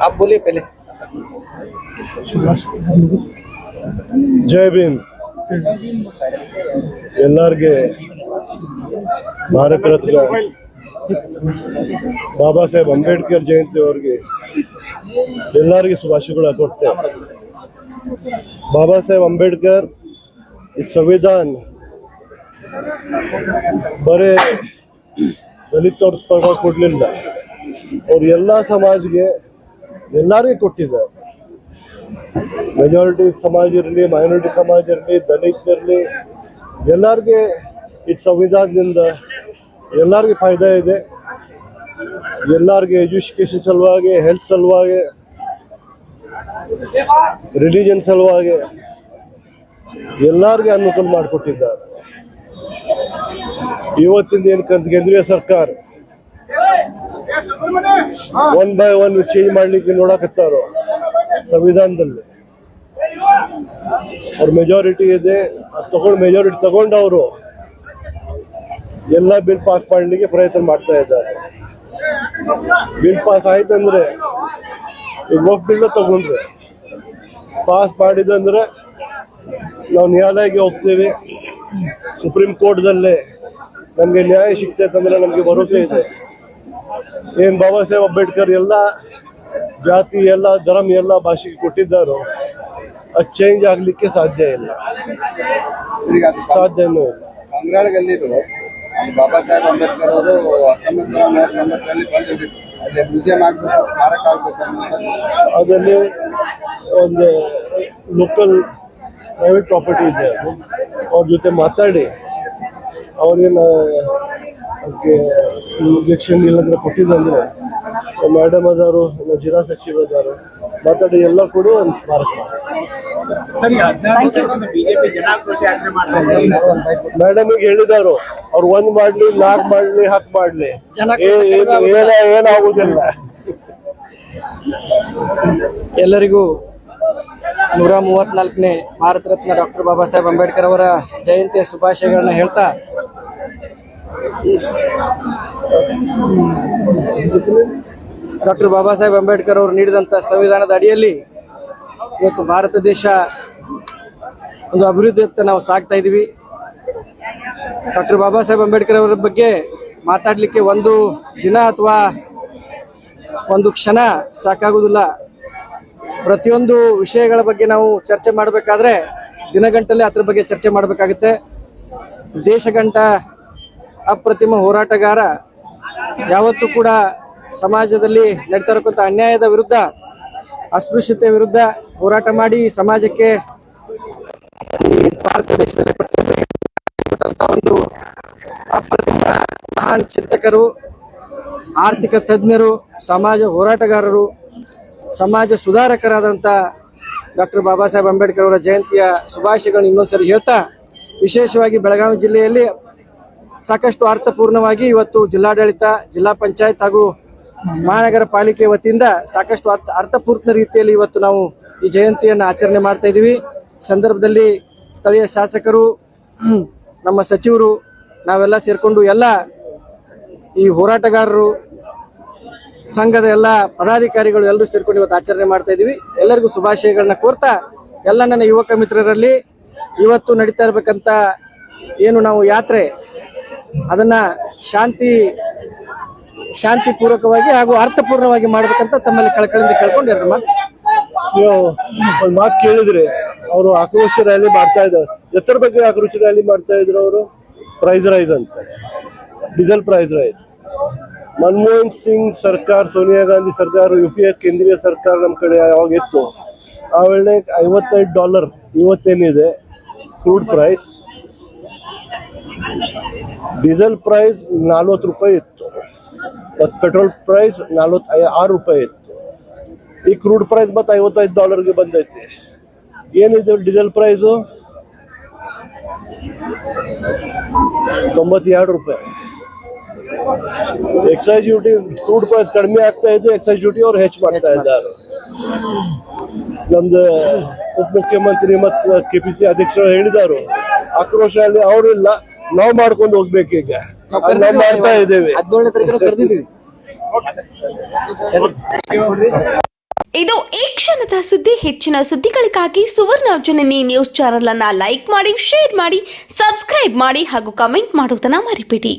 आप बोलिए पहले ಜೈ ಭೀಮ್ ಎಲ್ಲರಿಗೆ ಭಾರತ ರತ್ನ ಬಾಬಾ ಸಾಹೇಬ್ ಅಂಬೇಡ್ಕರ್ ಜಯಂತಿ ಅವ್ರಿಗೆ ಎಲ್ಲರಿಗೆ ಶುಭಾಶಯಗಳ ಕೊಡ್ತೇವೆ ಬಾಬಾ ಸಾಹೇಬ್ ಅಂಬೇಡ್ಕರ್ ಈ ಸಂವಿಧಾನ ಬರೇ ದಲಿತವ್ರ ಪರವಾಗಿ ಕೊಡ್ಲಿಲ್ಲ ಅವ್ರು ಎಲ್ಲಾ ಸಮಾಜ್ಗೆ ಎಲ್ಲಾರಿಗೆ ಕೊಟ್ಟಿದ್ದಾರೆ ಮೆಜಾರಿಟಿ ಸಮಾಜ ಇರಲಿ ಮೈನಾರಿಟಿ ಸಮಾಜ ಇರಲಿ, ದಲಿತ ಇರಲಿ, ಎಲ್ಲರಿಗೆ ಈ ಸಂವಿಧಾನದಿಂದ ಎಲ್ಲರಿಗೂ ಫಾಯ್ದಾ ಇದೆ. ಎಲ್ಲರಿಗೆ ಎಜುಕೇಶನ್ ಸಲುವಾಗಿ ಹೆಲ್ತ್ ಸಲುವಾಗಿ ರಿಲಿಜನ್ ಸಲುವಾಗಿ ಎಲ್ಲರಿಗೆ ಅನುಕೂಲ ಮಾಡಿಕೊಟ್ಟಿದ್ದಾರೆ. ಇವತ್ತಿಂದ ಏನು ಕೇಂದ್ರೀಯ ಸರ್ಕಾರ? ಒನ್ ಬೈ ಒನ್ ಚೇಂಜ್ ಮಾಡ್ಲಿಕ್ಕೆ ನೋಡಕತ್ತಾರ ಸಂವಿಧಾನದಲ್ಲಿ. ಅವ್ರ ಮೆಜಾರಿಟಿ ಇದೆ, ಅದ್ ತಗೊಂಡ್ ಮೆಜಾರಿಟಿ ತಗೊಂಡು ಅವರು ಎಲ್ಲ ಬಿಲ್ ಪಾಸ್ ಮಾಡ್ಲಿಕ್ಕೆ ಪ್ರಯತ್ನ ಮಾಡ್ತಾ ಇದ್ದಾರೆ. ಬಿಲ್ ಪಾಸ್ ಆಯ್ತಂದ್ರೆ ಈಗ ವಕ್ ಬಿಲ್ ತಗೊಂಡ್ರೆ ಪಾಸ್ ಮಾಡಿದಂದ್ರೆ ನಾವು ನ್ಯಾಯಾಲಯಕ್ಕೆ ಹೋಗ್ತೀವಿ. ಸುಪ್ರೀಂ ಕೋರ್ಟ್ದಲ್ಲೇ ನಮಗೆ ನ್ಯಾಯ ಸಿಗ್ತೈತಂದ್ರೆ ನಮಗೆ ಭರವಸೆ ಇದೆ. ಏನ್ ಬಾಬಾ ಸಾಹೇಬ್ ಅಂಬೇಡ್ಕರ್ ಎಲ್ಲ ಜಾತಿ ಎಲ್ಲ ಧರ್ಮ ಎಲ್ಲ ಭಾಷೆಗೆ ಕೊಟ್ಟಿದ್ದಾರೋ ಅದು ಚೇಂಜ್ ಆಗಲಿಕ್ಕೆ ಸಾಧ್ಯ ಇಲ್ಲ. ಸಾಧ್ಯನೂ ಇಲ್ಲ. ಅಲ್ಲಿ ಬಾಬಾ ಸಾಹೇಬ್ ಅಂಬೇಡ್ಕರ್ ಅವರು ಹತ್ತೊಂಬತ್ತು ನೂರ ಮೂವತ್ತೊಂಬತ್ತರಲ್ಲಿ ಬಂದಿದ್ದು ಅಲ್ಲಿ ಮ್ಯೂಸಿಯಂ ಆಗ್ಬೇಕು ಸ್ಮಾರಕ ಆಗ್ಬೇಕು ಅದರಲ್ಲಿ ಒಂದು ಲೋಕಲ್ ಪ್ರೈವೇಟ್ ಪ್ರಾಪರ್ಟಿ ಇದೆ. ಅವ್ರ ಜೊತೆ ಮಾತಾಡಿ ಅವ್ರೇನು ಅದಕ್ಕೆ ಇಂಜೆಕ್ಷನ್ ಇಲ್ಲಂದ್ರೆ ಕೊಟ್ಟಿದ್ದಂದ್ರೆ ಮೇಡಮ್ ಅದಾರು ಜಿಲ್ಲಾ ಸಚಿವ ಅದಾರು ಮಾತಾಡಿ ಎಲ್ಲ ಕೂಡ ಒಂದು ಇದ್ದಾರೆ ಮೇಡಮ್ ಹೇಳಿದಾರು ಅವ್ರು ಒಂದ್ ಮಾಡ್ಲಿ ನಾಲ್ಕು ಮಾಡ್ಲಿ ಹತ್ತು ಮಾಡ್ಲಿ. ಏ- ಏನ್- ಏನ ಏನಾಗುದಿಲ್ಲ. ಎಲ್ಲರಿಗೂ ನೂರ ಮೂವತ್ನಾಲ್ಕನೇ ಭಾರತ ರತ್ನ ಡಾಕ್ಟರ್ ಬಾಬಾ ಸಾಹೇಬ್ ಅಂಬೇಡ್ಕರ್ ಅವರ ಜಯಂತಿಯ ಶುಭಾಶಯಗಳನ್ನ ಹೇಳ್ತಾ ಡಾಕ್ಟರ್ ಬಾಬಾ ಸಾಹೇಬ್ ಅಂಬೇಡ್ಕರ್ ಅವರು ನೀಡಿದಂಥ ಸಂವಿಧಾನದ ಅಡಿಯಲ್ಲಿ ಇವತ್ತು ಭಾರತ ದೇಶ ಒಂದು ಅಭಿವೃದ್ಧಿಯತ್ತ ನಾವು ಸಾಗ್ತಾ ಇದ್ದೀವಿ ಡಾಕ್ಟರ್ ಬಾಬಾ ಸಾಹೇಬ್ ಅಂಬೇಡ್ಕರ್ ಅವರ ಬಗ್ಗೆ ಮಾತಾಡಲಿಕ್ಕೆ ಒಂದು ದಿನ ಅಥವಾ ಒಂದು ಕ್ಷಣ ಸಾಕಾಗುವುದಿಲ್ಲ. ಪ್ರತಿಯೊಂದು ವಿಷಯಗಳ ಬಗ್ಗೆ ನಾವು ಚರ್ಚೆ ಮಾಡಬೇಕಾದ್ರೆ ದಿನಗಂಟಲ್ಲೇ ಅದ್ರ ಬಗ್ಗೆ ಚರ್ಚೆ ಮಾಡಬೇಕಾಗುತ್ತೆ. ದೇಶಗಂಟ ಅಪ್ರತಿಮ ಹೋರಾಟಗಾರ ಯಾವತ್ತೂ ಕೂಡ ಸಮಾಜದಲ್ಲಿ ನಡೀತಾ ಇರಕ್ಕಂಥ ಅನ್ಯಾಯದ ವಿರುದ್ಧ, ಅಸ್ಪೃಶ್ಯತೆ ವಿರುದ್ಧ ಹೋರಾಟ ಮಾಡಿ ಸಮಾಜಕ್ಕೆ ಭಾರತ ದೇಶದಲ್ಲಿ ಒಂದು ಅಪ್ರತಿಮ ಮಹಾನ್ ಚಿಂತಕರು, ಆರ್ಥಿಕ ತಜ್ಞರು, ಸಮಾಜ ಹೋರಾಟಗಾರರು, ಸಮಾಜ ಸುಧಾರಕರಾದಂಥ ಡಾಕ್ಟರ್ ಬಾಬಾ ಸಾಹೇಬ್ ಅಂಬೇಡ್ಕರ್ ಅವರ ಜಯಂತಿಯ ಶುಭಾಶಯಗಳನ್ನು ಇನ್ನೊಂದ್ಸರಿ ಹೇಳ್ತಾ, ವಿಶೇಷವಾಗಿ ಬೆಳಗಾವಿ ಜಿಲ್ಲೆಯಲ್ಲಿ ಸಾಕಷ್ಟು ಅರ್ಥಪೂರ್ಣವಾಗಿ ಇವತ್ತು ಜಿಲ್ಲಾಡಳಿತ, ಜಿಲ್ಲಾ ಪಂಚಾಯತ್ ಹಾಗೂ ಮಹಾನಗರ ಪಾಲಿಕೆ ವತಿಯಿಂದ ಸಾಕಷ್ಟು ಅರ್ಥ, ಅರ್ಥಪೂರ್ಣ ರೀತಿಯಲ್ಲಿ ಇವತ್ತು ನಾವು ಈ ಜಯಂತಿಯನ್ನು ಆಚರಣೆ ಮಾಡ್ತಾ ಇದ್ದೀವಿ. ಸಂದರ್ಭದಲ್ಲಿ ಸ್ಥಳೀಯ ಶಾಸಕರು, ನಮ್ಮ ಸಚಿವರು, ನಾವೆಲ್ಲ ಸೇರಿಕೊಂಡು ಎಲ್ಲ ಈ ಹೋರಾಟಗಾರರು, ಸಂಘದ ಎಲ್ಲ ಪದಾಧಿಕಾರಿಗಳು ಎಲ್ಲರೂ ಸೇರ್ಕೊಂಡು ಇವತ್ತು ಆಚರಣೆ ಮಾಡ್ತಾ ಇದ್ದೀವಿ. ಎಲ್ಲರಿಗೂ ಶುಭಾಶಯಗಳನ್ನ ಕೋರ್ತಾ ಎಲ್ಲ ನನ್ನ ಯುವಕ ಮಿತ್ರರಲ್ಲಿ ಇವತ್ತು ನಡೀತಾ ಇರಬೇಕಂತ ಏನು ನಾವು ಯಾತ್ರೆ ಅದನ್ನ ಶಾಂತಿ ಶಾಂತಿ ಪೂರ್ವಕವಾಗಿ ಹಾಗೂ ಅರ್ಥಪೂರ್ಣವಾಗಿ ಮಾಡ್ಬೇಕಂತ ತಮ್ಮಲ್ಲಿ ಕಳ್ಕಳಿಂದ ಕೇಳ್ಕೊಂಡು ಎರಡು ಮಾತು. ನೀವು ಒಂದ್ ಮಾತು ಕೇಳಿದ್ರಿ. ಅವರು ಆಕ್ರೋಶ ರ್ಯಾಲಿ ಮಾಡ್ತಾ ಇದ್ದಾರೆ. ಎತ್ತರ ಬಗ್ಗೆ ಆಕ್ರೋಶ ರ್ಯಾಲಿ ಮಾಡ್ತಾ ಇದ್ರು ಅವರು? ಪ್ರೈಸ್ ರೈಸ್ ಅಂತ. Diesel price rise Manmohan Singh ಸರ್ಕಾರ, ಸೋನಿಯಾ ಗಾಂಧಿ ಸರ್ಕಾರ ಯು ಪಿ ಎ ಕೇಂದ್ರೀಯ ಸರ್ಕಾರ ನಮ್ಮ ಕಡೆ ಯಾವಾಗ ಇತ್ತು? ಆ ವೇಳೆ ಐವತ್ತೈದು ಡಾಲರ್ ಇವತ್ತೇನಿದೆ? ಕ್ರೂಡ್ ಪ್ರೈಸ್ ಡೀಸೆಲ್ ಪ್ರೈಸ್ ನಲ್ವತ್ತು ರೂಪಾಯಿ ಇತ್ತು. ಮತ್ತು ಪೆಟ್ರೋಲ್ ಪ್ರೈಸ್ ನಲ್ವತ್ತು ಆರು ರೂಪಾಯಿ ಇತ್ತು. ಈ ಕ್ರೂಡ್ ಪ್ರೈಸ್ ಮತ್ತೆ ಐವತ್ತೈದು ಡಾಲರ್ಗೆ ಬಂದೈತಿ. ಏನಿದೆ ಡೀಸೆಲ್ ಪ್ರೈಸು? ತೊಂಬತ್ತೆರಡು ರೂಪಾಯಿ. ಎಕ್ಸೈಸ್ ಡ್ಯೂಟಿ ಕ್ರೂಡ್ ಪ್ರೈಸ್ ಕಡಿಮೆ ಆಗ್ತಾ ಇದೆ ಎಕ್ಸೈಸ್ ಡ್ಯೂಟಿ ಅವ್ರು ಹೆಚ್ಚು ಮಾಡ್ತಾ ಇದ್ದಾರೆ. ನಮ್ದು ಉಪಮುಖ್ಯಮಂತ್ರಿ ಮತ್ತು ಕೆಪಿಸಿ ಅಧ್ಯಕ್ಷರು ಹೇಳಿದಾರು ಆಕ್ರೋಶ ಅಲ್ಲಿ ಅವರಿಲ್ಲ ನಾವು ಮಾಡ್ಕೊಂಡು ಹೋಗ್ಬೇಕೀಗ ಈಗ. ನಾವು ಮಾಡ್ತಾ ಇದ್ದೇವೆ. ಇದು ಈ ಕ್ಷಣದ ಸುದ್ದಿ ಹೆಚ್ಚಿನ ಸುದ್ದಿಗಳಿಗಾಗಿ ಸುವರ್ಣ ಜನನಿ ನ್ಯೂಸ್ ಚಾನೆಲ್ ಅನ್ನ ಲೈಕ್ ಮಾಡಿ ಶೇರ್ ಮಾಡಿ ಸಬ್ಸ್ಕ್ರೈಬ್ ಮಾಡಿ ಹಾಗೂ ಕಮೆಂಟ್ ಮಾಡುವುದನ್ನ ಮರಿಬೇಡಿ.